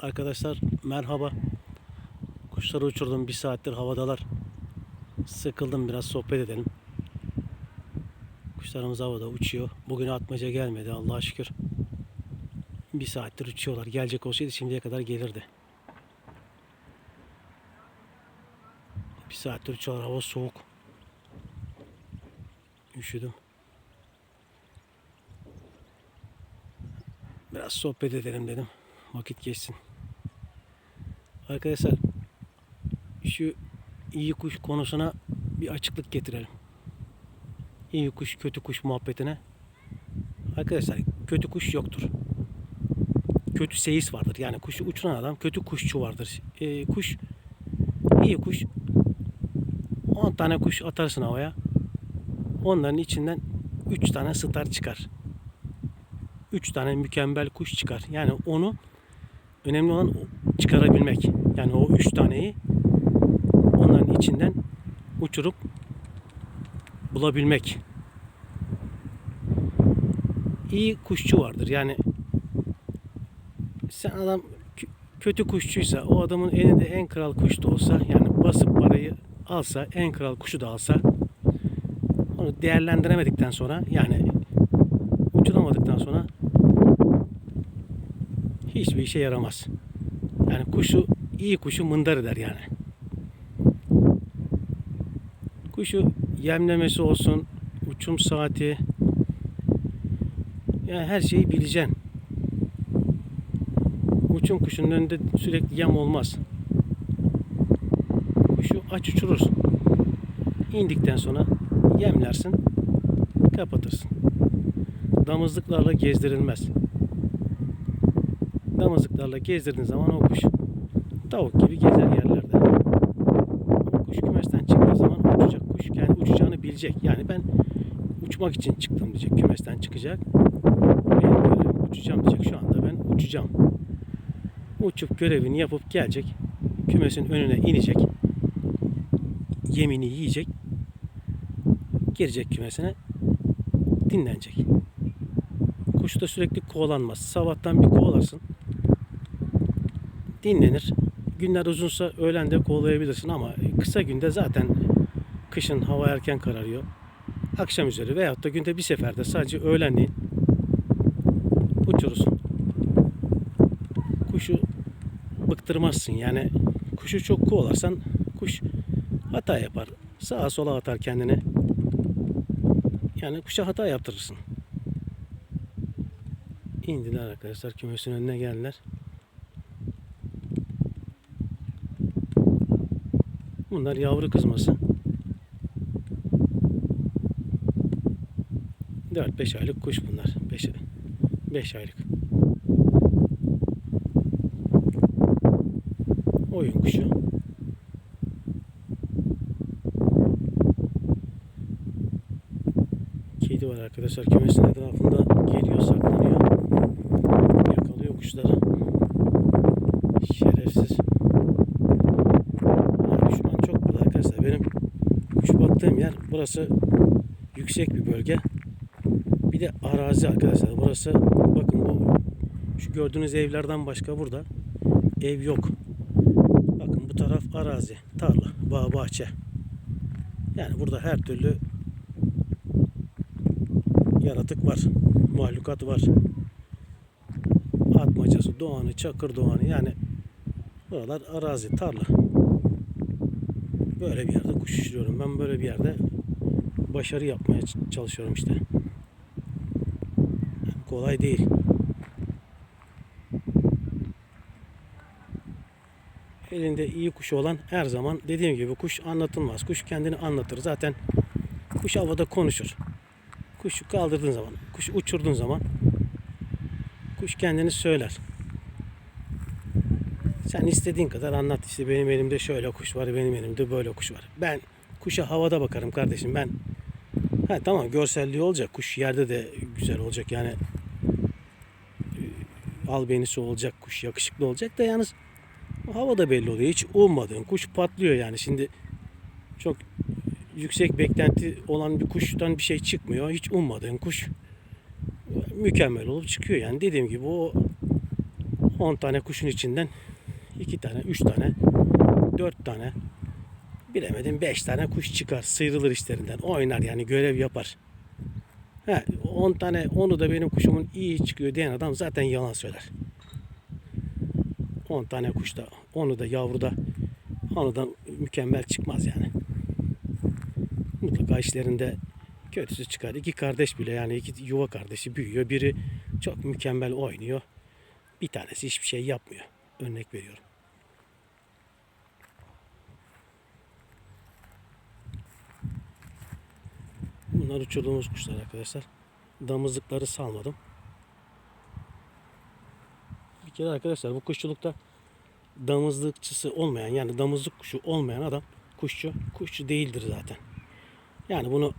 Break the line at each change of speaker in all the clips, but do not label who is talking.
Arkadaşlar merhaba. Kuşları uçurdum. Bir saattir havadalar. Sıkıldım biraz sohbet edelim. Kuşlarımız havada uçuyor. Bugün atmaca gelmedi Allah'a şükür. Bir saattir uçuyorlar. Gelecek olsaydı şimdiye kadar gelirdi. Bir saattir uçuyorlar. Hava soğuk. Üşüdüm. Biraz sohbet edelim dedim. Vakit geçsin. Arkadaşlar şu iyi kuş konusuna bir açıklık getirelim. İyi kuş, kötü kuş muhabbetine. Arkadaşlar kötü kuş yoktur. Kötü seyis vardır. Yani kuşu uçuran adam kötü kuşçu vardır. Ee, kuş iyi kuş 10 tane kuş atarsın havaya. Onların içinden 3 tane star çıkar. 3 tane mükemmel kuş çıkar. Yani onu önemli olan çıkarabilmek. Yani o 3 taneyi onların içinden uçurup bulabilmek. İyi kuşçu vardır. Yani sen adam kö- kötü kuşçuysa o adamın elinde en kral kuş da olsa yani basıp parayı alsa en kral kuşu da alsa onu değerlendiremedikten sonra yani uçuramadıktan sonra hiçbir işe yaramaz. Yani kuşu iyi kuşu mındar eder yani. Kuşu yemlemesi olsun, uçum saati yani her şeyi bileceksin. Uçum kuşunun önünde sürekli yem olmaz. Kuşu aç uçurursun. İndikten sonra yemlersin, kapatırsın. Damızlıklarla gezdirilmez. Damızlıklarla gezdirdiğin zaman o kuş tavuk gibi gezer yerlerde. Kuş kümesten çıktığı zaman uçacak. Kuş kendi uçacağını bilecek. Yani ben uçmak için çıktım diyecek. Kümesten çıkacak. Ben böyle uçacağım diyecek. Şu anda ben uçacağım. Uçup görevini yapıp gelecek. Kümesin önüne inecek. Yemini yiyecek. Girecek kümesine. Dinlenecek. Kuş da sürekli kovalanmaz. Sabahtan bir kovalarsın. Dinlenir. Günler uzunsa öğlen de kovalayabilirsin ama kısa günde zaten kışın hava erken kararıyor. Akşam üzeri veyahut da günde bir seferde sadece öğlenleyin uçurursun. Kuşu bıktırmazsın. Yani kuşu çok kovalarsan kuş hata yapar. Sağa sola atar kendini. Yani kuşa hata yaptırırsın. İndiler arkadaşlar kümesin önüne geldiler. Bunlar yavru kızması. 4-5 aylık kuş bunlar. 5 5 aylık. Oyun kuşu. Kedi var arkadaşlar kümesin etrafında geliyor saklanıyor. Yakalıyor kuşları. Şerefsiz. Ya düşman çok burada arkadaşlar. Benim kuş baktığım yer burası yüksek bir bölge. Bir de arazi arkadaşlar. Burası bakın bu şu gördüğünüz evlerden başka burada ev yok. Bakın bu taraf arazi, tarla, bağ, bahçe. Yani burada her türlü yaratık var. Mahlukat var. Atmacası, doğanı, çakır doğanı yani buralar arazi, tarla. Böyle bir yerde kuş uçuruyorum. Ben böyle bir yerde başarı yapmaya çalışıyorum işte. Kolay değil. Elinde iyi kuşu olan her zaman dediğim gibi kuş anlatılmaz. Kuş kendini anlatır. Zaten kuş havada konuşur. Kuşu kaldırdığın zaman, kuşu uçurduğun zaman kuş kendini söyler. Sen istediğin kadar anlat işte benim elimde şöyle kuş var, benim elimde böyle kuş var. Ben kuşa havada bakarım kardeşim. Ben ha tamam görselliği olacak. Kuş yerde de güzel olacak. Yani e, albenisi olacak, kuş yakışıklı olacak da yalnız havada belli oluyor. Hiç ummadığın kuş patlıyor yani. Şimdi çok yüksek beklenti olan bir kuştan bir şey çıkmıyor. Hiç ummadığın kuş mükemmel olup çıkıyor. Yani dediğim gibi o 10 tane kuşun içinden 2 tane, 3 tane, 4 tane bilemedim 5 tane kuş çıkar. Sıyrılır işlerinden. Oynar yani görev yapar. He, 10 tane onu da benim kuşumun iyi çıkıyor diyen adam zaten yalan söyler. 10 tane kuş da onu da yavruda onu da mükemmel çıkmaz yani. Mutlaka işlerinde kötüsü çıkar. İki kardeş bile yani iki yuva kardeşi büyüyor. Biri çok mükemmel oynuyor. Bir tanesi hiçbir şey yapmıyor. Örnek veriyorum. Bunlar uçurduğumuz kuşlar arkadaşlar. Damızlıkları salmadım. Bir kere arkadaşlar bu kuşçulukta damızlıkçısı olmayan yani damızlık kuşu olmayan adam kuşçu kuşçu değildir zaten. Yani bunu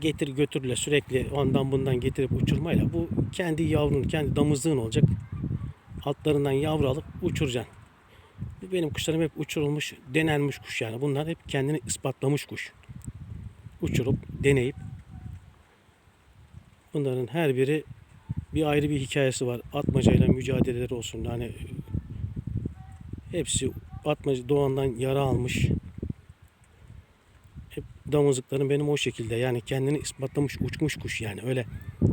getir götürle sürekli ondan bundan getirip uçurmayla bu kendi yavrun kendi damızlığın olacak. Altlarından yavru alıp uçuracaksın. Benim kuşlarım hep uçurulmuş, denenmiş kuş yani. Bunlar hep kendini ispatlamış kuş. Uçurup, deneyip bunların her biri bir ayrı bir hikayesi var. Atmacayla mücadeleleri olsun. Yani hepsi atmaca doğandan yara almış. Hep damızlıklarım benim o şekilde. Yani kendini ispatlamış, uçmuş kuş yani. Öyle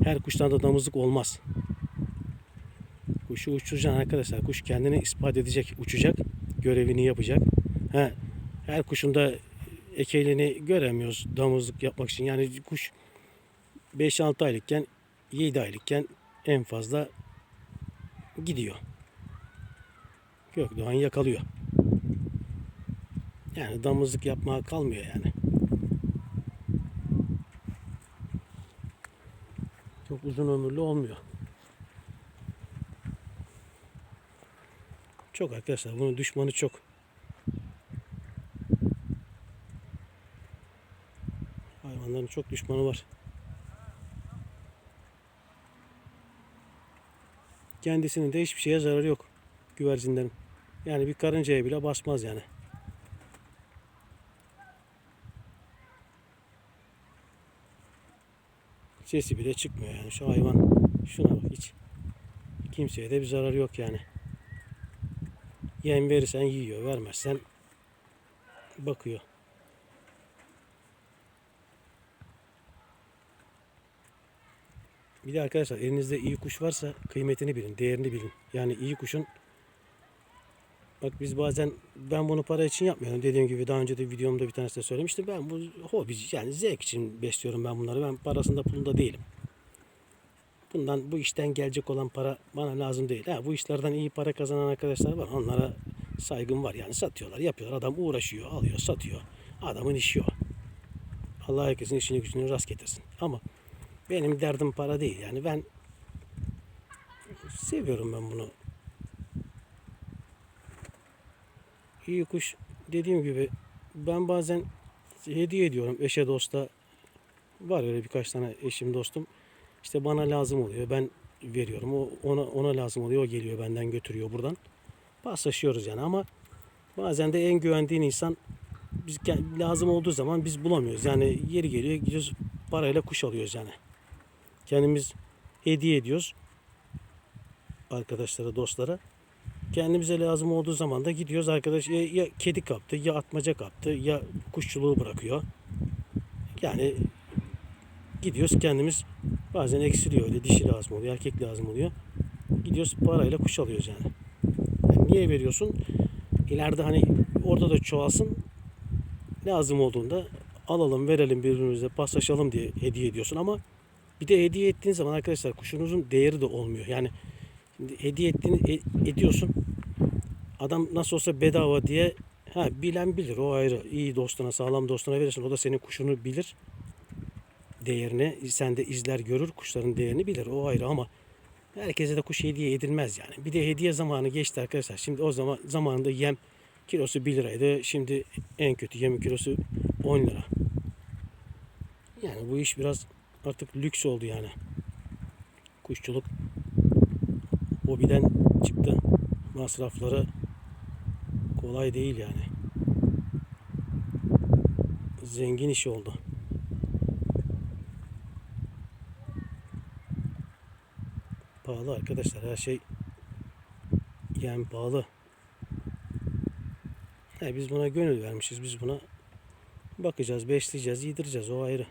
her kuştan da damızlık olmaz. Kuşu uçuracaksın arkadaşlar. Kuş kendini ispat edecek, uçacak, görevini yapacak. Ha, her kuşun da ekeliğini göremiyoruz damızlık yapmak için. Yani kuş 5-6 aylıkken, 7 aylıkken en fazla gidiyor. Gökdoğan yakalıyor. Yani damızlık yapmaya kalmıyor yani. Çok uzun ömürlü olmuyor. Çok arkadaşlar bunun düşmanı çok. Hayvanların çok düşmanı var. Kendisinin de hiçbir şeye zararı yok güvercinlerin. Yani bir karıncaya bile basmaz yani. Sesi bile çıkmıyor yani şu hayvan. Şuna bak hiç. Kimseye de bir zararı yok yani. Yem verirsen yiyor, vermezsen bakıyor. Bir de arkadaşlar elinizde iyi kuş varsa kıymetini bilin, değerini bilin. Yani iyi kuşun Bak biz bazen ben bunu para için yapmıyorum. Dediğim gibi daha önce de videomda bir tanesinde söylemiştim. Ben bu hobi yani zevk için besliyorum ben bunları. Ben parasında pulunda değilim. Bundan bu işten gelecek olan para bana lazım değil. Ha, bu işlerden iyi para kazanan arkadaşlar var. Onlara saygım var. Yani satıyorlar, yapıyorlar. Adam uğraşıyor, alıyor, satıyor. Adamın işi o. Allah herkesin işini gücünü rast getirsin. Ama benim derdim para değil. Yani ben seviyorum ben bunu. İyi kuş dediğim gibi ben bazen hediye ediyorum eşe dosta. Var öyle birkaç tane eşim dostum. İşte bana lazım oluyor. Ben veriyorum. O ona ona lazım oluyor. O geliyor benden götürüyor buradan. Paslaşıyoruz yani ama bazen de en güvendiğin insan biz lazım olduğu zaman biz bulamıyoruz. Yani yeri geliyor gidiyoruz parayla kuş alıyoruz yani. Kendimiz hediye ediyoruz arkadaşlara, dostlara. Kendimize lazım olduğu zaman da gidiyoruz arkadaş ya, ya kedi kaptı, ya atmaca kaptı, ya kuşçuluğu bırakıyor. Yani gidiyoruz kendimiz bazen eksiliyor öyle dişi lazım oluyor, erkek lazım oluyor. Gidiyoruz parayla kuş alıyoruz yani. Yani niye veriyorsun? İleride hani orada da çoğalsın. Lazım olduğunda alalım, verelim birbirimize, paslaşalım diye hediye ediyorsun ama bir de hediye ettiğin zaman arkadaşlar kuşunuzun değeri de olmuyor. Yani şimdi hediye ettiğini e- ediyorsun. Adam nasıl olsa bedava diye ha bilen bilir o ayrı. İyi dostuna, sağlam dostuna verirsin. O da senin kuşunu bilir. Değerini sen de izler görür. Kuşların değerini bilir. O ayrı ama herkese de kuş hediye edilmez yani. Bir de hediye zamanı geçti arkadaşlar. Şimdi o zaman zamanında yem kilosu 1 liraydı. Şimdi en kötü yemin kilosu 10 lira. Yani bu iş biraz artık lüks oldu yani. Kuşçuluk hobiden çıktı. Masrafları kolay değil yani. Zengin işi oldu. Pahalı arkadaşlar her şey Yem pahalı. He, biz buna gönül vermişiz. Biz buna bakacağız, besleyeceğiz, yedireceğiz. O ayrı.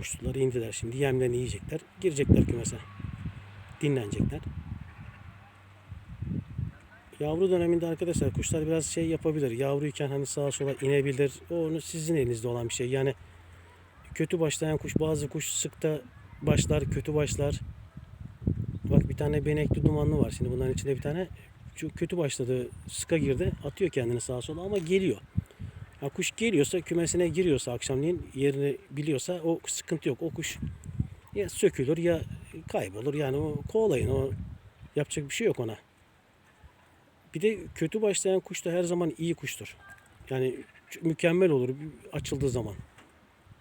Kuşları indiler şimdi. Yemlerini yiyecekler. Girecekler kümese. Dinlenecekler. Yavru döneminde arkadaşlar kuşlar biraz şey yapabilir. Yavruyken hani sağa sola inebilir. O onu sizin elinizde olan bir şey. Yani kötü başlayan kuş bazı kuş sıkta başlar, kötü başlar. Bak bir tane benekli dumanlı var. Şimdi bunların içinde bir tane çok kötü başladı. Sıka girdi. Atıyor kendini sağa sola ama geliyor. Ha, kuş geliyorsa kümesine giriyorsa akşamleyin yerini biliyorsa o sıkıntı yok. O kuş ya sökülür ya kaybolur. Yani o kovalayın. O yapacak bir şey yok ona. Bir de kötü başlayan kuş da her zaman iyi kuştur. Yani mükemmel olur açıldığı zaman.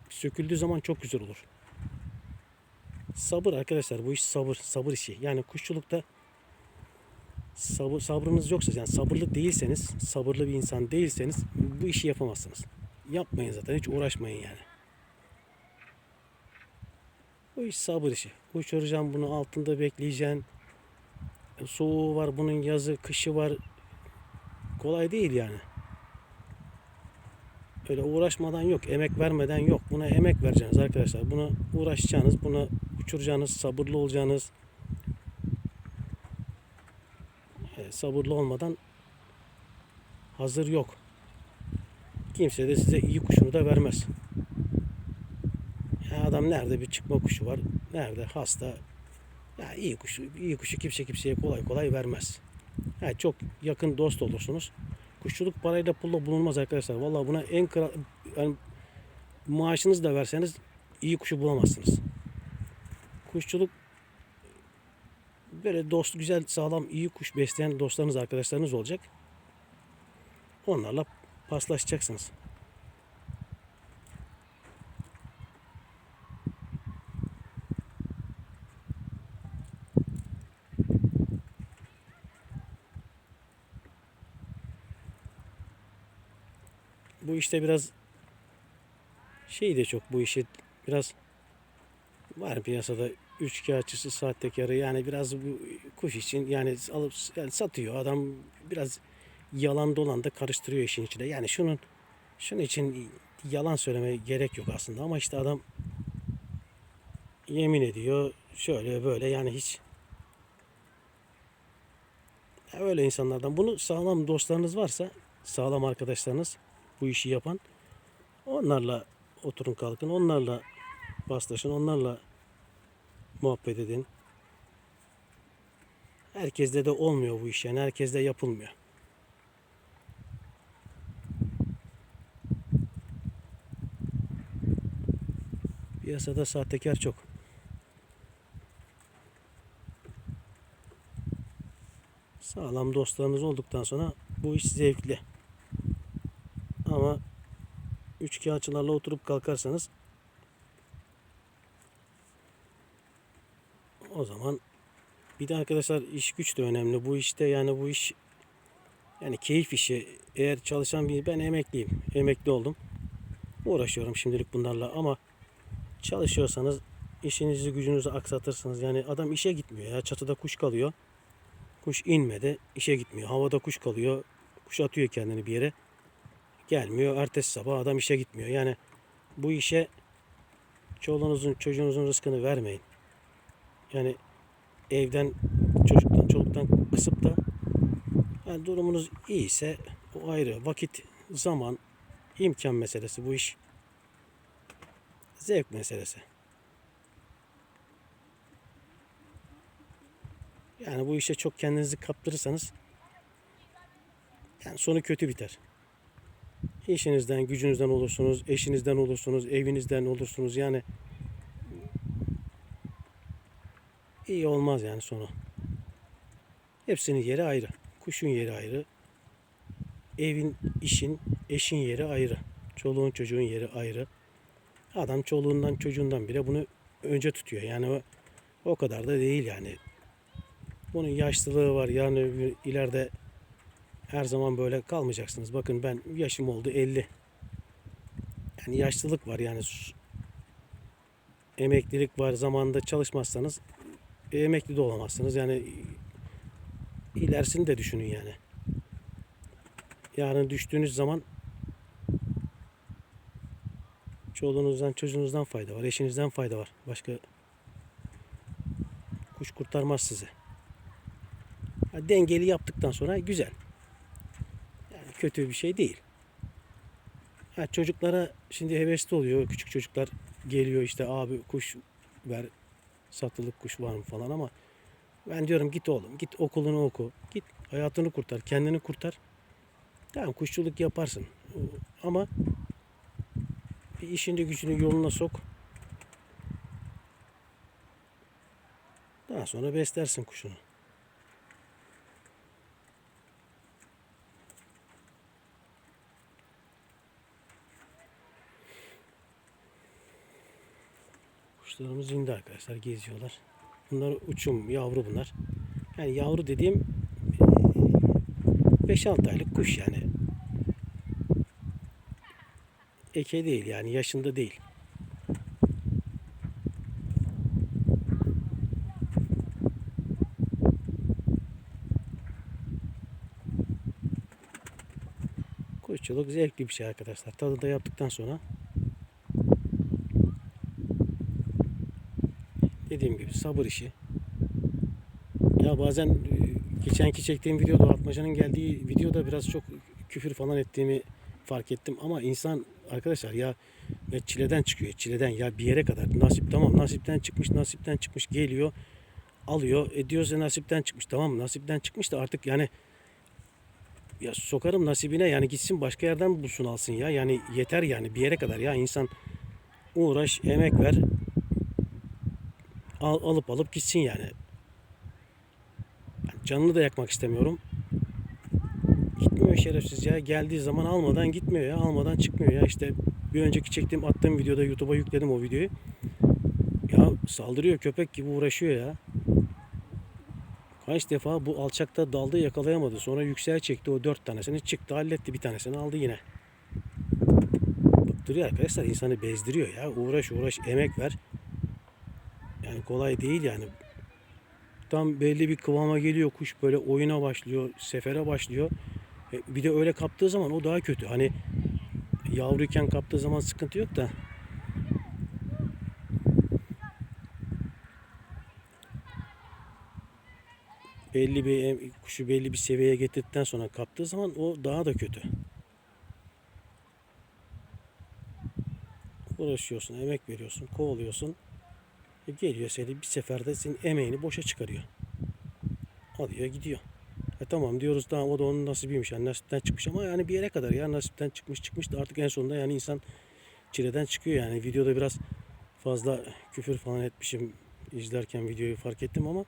Söküldüğü zaman çok güzel olur. Sabır arkadaşlar bu iş sabır sabır işi. Yani kuşçulukta sabır, sabrınız yoksa yani sabırlı değilseniz, sabırlı bir insan değilseniz bu işi yapamazsınız. Yapmayın zaten hiç uğraşmayın yani. Bu iş sabır işi. Uçuracaksın bunu altında bekleyeceksin. Soğuğu var bunun yazı, kışı var. Kolay değil yani. Öyle uğraşmadan yok, emek vermeden yok. Buna emek vereceksiniz arkadaşlar. Buna uğraşacaksınız, buna uçuracaksınız, sabırlı olacaksınız. E, sabırlı olmadan hazır yok. Kimse de size iyi kuşunu da vermez. Ya adam nerede bir çıkma kuşu var, nerede hasta. Ya iyi kuşu, iyi kuşu kimse kimseye kolay kolay vermez. Ha, çok yakın dost olursunuz. Kuşçuluk parayla pulla bulunmaz arkadaşlar. Vallahi buna en kral, yani maaşınızı da verseniz iyi kuşu bulamazsınız. Kuşçuluk böyle dost güzel sağlam iyi kuş besleyen dostlarınız arkadaşlarınız olacak. Onlarla paslaşacaksınız. Bu işte biraz şey de çok bu işi biraz var piyasada üçkağıtçısı sahtekarı. Yani biraz bu kuş için yani alıp yani satıyor. Adam biraz yalan dolan da karıştırıyor işin içine. Yani şunun şunun için yalan söylemeye gerek yok aslında. Ama işte adam yemin ediyor şöyle böyle. Yani hiç Ya öyle insanlardan. Bunu sağlam dostlarınız varsa sağlam arkadaşlarınız bu işi yapan onlarla oturun kalkın onlarla paslaşın onlarla muhabbet edin. Herkeste de olmuyor bu iş yani herkeste yapılmıyor. Piyasada sahtekar çok. Sağlam dostlarınız olduktan sonra bu iş zevkli. Ama üç kağıtçılarla oturup kalkarsanız o zaman bir de arkadaşlar iş güç de önemli. Bu işte yani bu iş yani keyif işi. Eğer çalışan bir ben emekliyim. Emekli oldum. Uğraşıyorum şimdilik bunlarla ama çalışıyorsanız işinizi gücünüzü aksatırsınız. Yani adam işe gitmiyor ya. Çatıda kuş kalıyor. Kuş inmedi. işe gitmiyor. Havada kuş kalıyor. Kuş atıyor kendini bir yere. Gelmiyor. Ertesi sabah adam işe gitmiyor. Yani bu işe çoluğunuzun çocuğunuzun rızkını vermeyin. Yani evden çocuktan çoluktan kısıp da yani durumunuz iyiyse o ayrı. Vakit, zaman, imkan meselesi bu iş. Zevk meselesi. Yani bu işe çok kendinizi kaptırırsanız yani sonu kötü biter. İşinizden, gücünüzden olursunuz, eşinizden olursunuz, evinizden olursunuz. Yani iyi olmaz yani sonu. Hepsinin yeri ayrı. Kuşun yeri ayrı. Evin, işin, eşin yeri ayrı. Çoluğun, çocuğun yeri ayrı. Adam çoluğundan, çocuğundan bile bunu önce tutuyor. Yani o, o kadar da değil yani. Bunun yaşlılığı var. Gün ileride her zaman böyle kalmayacaksınız. Bakın ben yaşım oldu 50. Yani yaşlılık var yani. Emeklilik var. Zamanında çalışmazsanız emekli de olamazsınız. Yani ilerisini de düşünün yani. Yarın düştüğünüz zaman çoluğunuzdan çocuğunuzdan fayda var. Eşinizden fayda var. Başka kuş kurtarmaz sizi. Ha, dengeli yaptıktan sonra güzel. Yani kötü bir şey değil. Ha, çocuklara şimdi hevesli oluyor. Küçük çocuklar geliyor işte abi kuş ver satılık kuş var mı falan ama ben diyorum git oğlum git okulunu oku. Git hayatını kurtar kendini kurtar. Tamam kuşçuluk yaparsın ama bir işini gücünü yoluna sok. Daha sonra beslersin kuşunu. Kuşlarımız indi arkadaşlar geziyorlar. Bunlar uçum yavru bunlar. Yani yavru dediğim 5-6 aylık kuş yani. Eke değil yani yaşında değil. Kuşçuluk zevkli bir şey arkadaşlar. Tadı da yaptıktan sonra dediğim gibi sabır işi. Ya bazen e, geçenki çektiğim videoda Atmaca'nın geldiği videoda biraz çok küfür falan ettiğimi fark ettim. Ama insan arkadaşlar ya çileden çıkıyor çileden ya bir yere kadar. Nasip tamam nasipten çıkmış nasipten çıkmış geliyor alıyor. E diyoruz nasipten çıkmış tamam nasipten çıkmış da artık yani ya sokarım nasibine yani gitsin başka yerden bulsun alsın ya. Yani yeter yani bir yere kadar ya. İnsan uğraş emek ver al, alıp alıp gitsin yani. Yani canını da yakmak istemiyorum. Gitmiyor şerefsiz ya. Geldiği zaman almadan gitmiyor ya. Almadan çıkmıyor ya. İşte bir önceki çektiğim attığım videoda YouTube'a yükledim o videoyu. Ya saldırıyor köpek gibi uğraşıyor ya. Kaç defa bu alçakta daldı yakalayamadı. Sonra yüksel çekti o dört tanesini çıktı halletti bir tanesini aldı yine. Bıktırıyor arkadaşlar insanı bezdiriyor ya. Uğraş uğraş emek ver. Yani kolay değil yani. Tam belli bir kıvama geliyor kuş böyle oyuna başlıyor, sefere başlıyor. E, bir de öyle kaptığı zaman o daha kötü. Hani yavruyken kaptığı zaman sıkıntı yok da. Belli bir em- kuşu belli bir seviyeye getirdikten sonra kaptığı zaman o daha da kötü. Uğraşıyorsun, emek veriyorsun, kovalıyorsun. Geliyor seni bir seferde senin emeğini boşa çıkarıyor. Alıyor gidiyor. E tamam diyoruz tamam o da onun nasibiymiş yani nasipten çıkmış ama yani bir yere kadar ya nasipten çıkmış çıkmış da artık en sonunda yani insan çileden çıkıyor yani videoda biraz fazla küfür falan etmişim izlerken videoyu fark ettim ama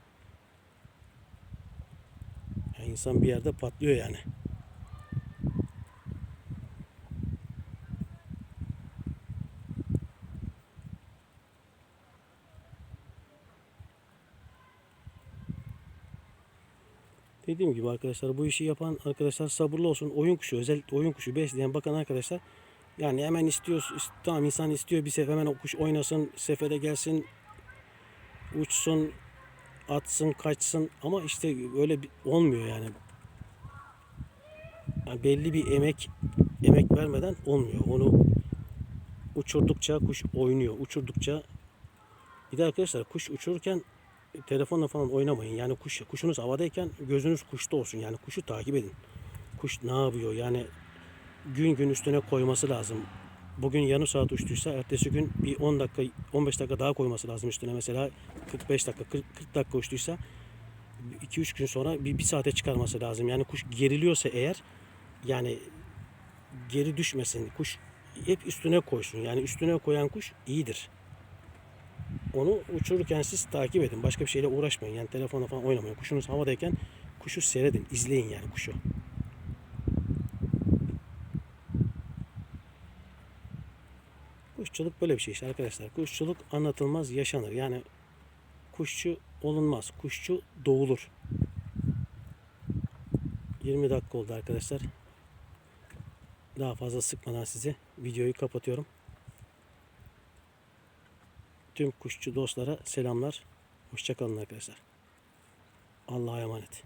ya insan bir yerde patlıyor yani. Dediğim gibi arkadaşlar bu işi yapan arkadaşlar sabırlı olsun. Oyun kuşu özellikle oyun kuşu besleyen bakan arkadaşlar yani hemen istiyor ist- tamam insan istiyor bir sefer hemen o kuş oynasın sefere gelsin uçsun atsın kaçsın ama işte öyle bir, olmuyor yani. Yani belli bir emek emek vermeden olmuyor. Onu uçurdukça kuş oynuyor. Uçurdukça bir de arkadaşlar kuş uçururken telefonla falan oynamayın. Yani kuş kuşunuz havadayken gözünüz kuşta olsun. Yani kuşu takip edin. Kuş ne yapıyor? Yani gün gün üstüne koyması lazım. Bugün yarım saat uçtuysa ertesi gün bir 10 dakika 15 dakika daha koyması lazım üstüne. Mesela 45 dakika 40, 40 dakika uçtuysa 2-3 gün sonra bir, bir saate çıkarması lazım. Yani kuş geriliyorsa eğer yani geri düşmesin. Kuş hep üstüne koysun. Yani üstüne koyan kuş iyidir. Onu uçururken siz takip edin. Başka bir şeyle uğraşmayın. Yani telefonla falan oynamayın. Kuşunuz havadayken kuşu seyredin. izleyin yani kuşu. Kuşçuluk böyle bir şey işte arkadaşlar. Kuşçuluk anlatılmaz yaşanır. Yani kuşçu olunmaz. Kuşçu doğulur. 20 dakika oldu arkadaşlar. Daha fazla sıkmadan sizi videoyu kapatıyorum. Tüm kuşçu dostlara selamlar. Hoşçakalın arkadaşlar. Allah'a emanet.